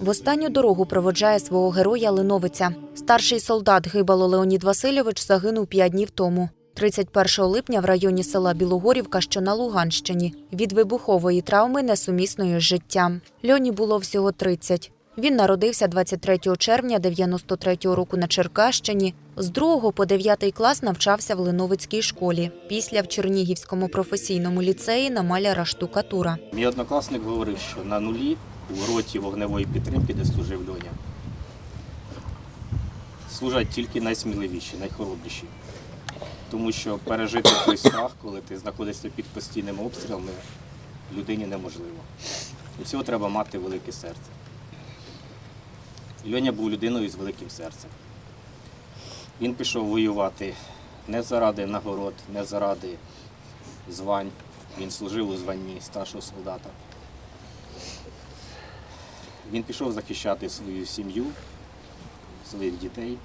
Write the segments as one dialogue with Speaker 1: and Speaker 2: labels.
Speaker 1: В останню дорогу проводжає свого героя Линовиця. Старший солдат Гибало Леонід Васильович загинув п'ять днів тому. 31 липня в районі села Білогорівка, що на Луганщині, від вибухової травми несумісної з життям. Льоні було всього 30. Він народився 23 червня 93-го року на Черкащині. З 2 по 9 клас навчався в Линовицькій школі. Після в Чернігівському професійному ліцеї на маляра штукатура.
Speaker 2: Мій однокласник говорив, що на нулі у роті вогневої підтримки, де служив Льоня, служать тільки найсміливіші, найхоробріші. Тому що пережити той страх, коли ти знаходишся під постійними обстрілами, людині неможливо. І всього треба мати велике серце. Льоня був людиною з великим серцем. Він пішов воювати не заради нагород, не заради звань. Він служив у званні старшого солдата. Він пішов захищати свою сім'ю, своїх дітей,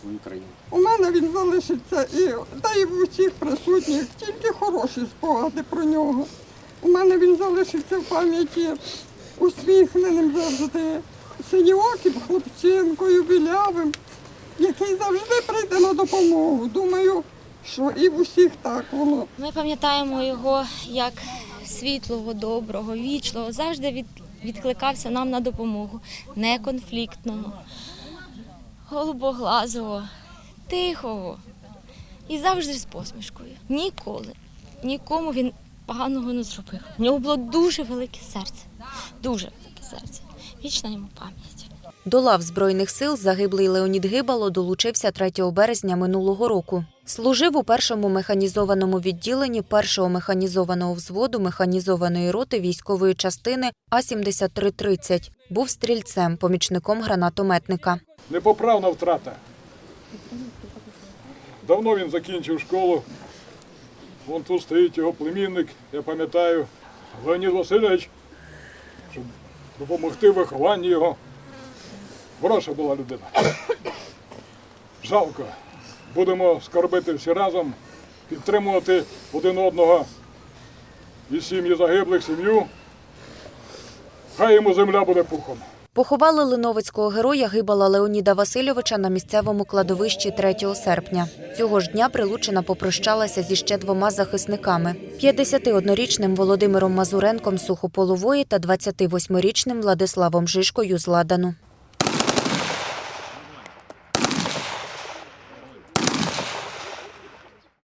Speaker 2: свою країну.
Speaker 3: У мене він залишиться і та і в усіх присутніх тільки хороші спогади про нього. У мене він залишиться в пам'яті усміхненим завжди, синьоким хлопчинкою, білявим, який завжди прийде на допомогу. Думаю, що і в усіх так воно.
Speaker 4: Ми пам'ятаємо його як світлого, доброго, вічного, завжди від, відкликався нам на допомогу, неконфліктного, голубоглазого, тихого і завжди з посмішкою. Ніколи, нікому він поганого не зробив. У нього було дуже велике серце, дуже велике серце. Вічна йому пам'ять.
Speaker 1: До лав Збройних сил загиблий Леонід Гибало долучився 3 березня минулого року. Служив у першому механізованому відділенні першого механізованого взводу механізованої роти військової частини А-7330. Був стрільцем, помічником гранатометника.
Speaker 5: непоправна втрата. Давно він закінчив школу. Вон тут стоїть його племінник, я пам'ятаю, Леонід Васильович, щоб допомогти в вихованні його. Хороша була людина. Жалко. Будемо скорбити всі разом, підтримувати один одного і сім'ї загиблих, сім'ю. Хай йому земля буде пухом.
Speaker 1: Поховали линовицького героя Гибала Леоніда Васильовича на місцевому кладовищі 3 серпня. Цього ж дня Прилучина попрощалася зі ще двома захисниками: 51-річним Володимиром Мазуренком Сухополової та 28-річним Владиславом Жишкою з Ладану.